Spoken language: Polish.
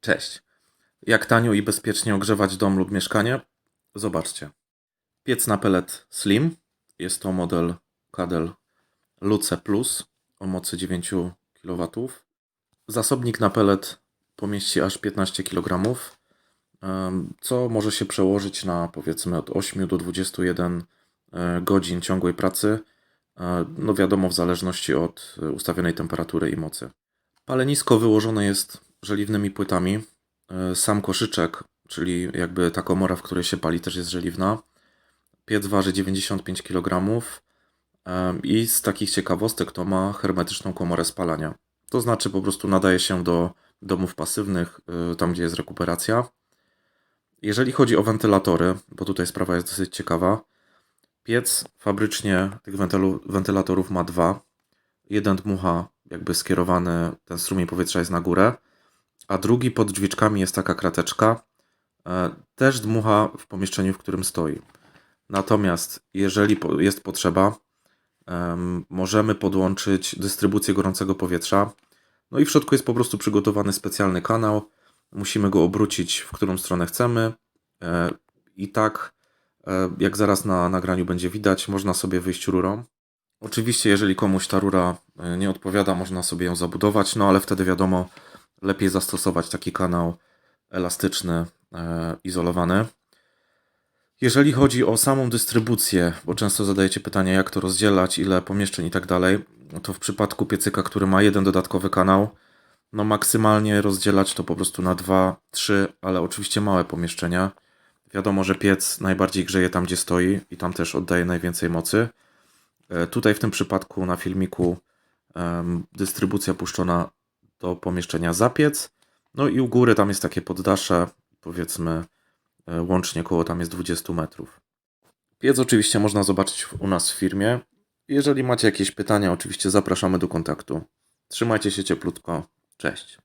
Cześć. Jak tanio i bezpiecznie ogrzewać dom lub mieszkanie? Zobaczcie. Piec na pelet Slim. Jest to model Cadel Luce Plus o mocy 9 kW. Zasobnik na pelet pomieści aż 15 kg, co może się przełożyć na powiedzmy od 8 do 21 e, godzin ciągłej pracy. E, No wiadomo, w zależności od e, ustawionej temperatury i mocy. Palenisko wyłożone jest żeliwnymi płytami. E, Sam koszyczek, czyli jakby ta komora, w której się pali, też jest żeliwna. Piec waży 95 kg em, i z takich ciekawostek to ma hermetyczną komorę spalania. To znaczy po prostu nadaje się do domów pasywnych, y, tam gdzie jest rekuperacja. Jeżeli chodzi o wentylatory, bo tutaj sprawa jest dosyć ciekawa, piec fabrycznie tych wentylatorów ma dwa. Jeden dmucha jakby skierowany, ten strumień powietrza jest na górę, a drugi pod drzwiczkami jest taka krateczka, e, też dmucha w pomieszczeniu, w którym stoi. Natomiast jeżeli jest potrzeba, em, możemy podłączyć dystrybucję gorącego powietrza. No i w środku jest po prostu przygotowany specjalny kanał. Musimy go obrócić w którą stronę chcemy. E, I tak, e, jak zaraz na nagraniu będzie widać, można sobie wyjść rurą. Oczywiście, jeżeli komuś ta rura nie odpowiada, można sobie ją zabudować, no ale wtedy wiadomo, lepiej zastosować taki kanał elastyczny, e, izolowany. Jeżeli chodzi o samą dystrybucję, bo często zadajecie pytania, jak to rozdzielać, ile pomieszczeń i tak dalej, to w przypadku piecyka, który ma jeden dodatkowy kanał, no maksymalnie rozdzielać to po prostu na dwa, trzy, ale oczywiście małe pomieszczenia. Wiadomo, że piec najbardziej grzeje tam, gdzie stoi i tam też oddaje najwięcej mocy. E, Tutaj w tym przypadku na filmiku dystrybucja puszczona do pomieszczenia za piec. No i u góry tam jest takie poddasze, powiedzmy e, łącznie koło tam jest 20 metrów. Piec oczywiście można zobaczyć u nas w firmie. Jeżeli macie jakieś pytania, oczywiście zapraszamy do kontaktu. Trzymajcie się cieplutko. Cześć.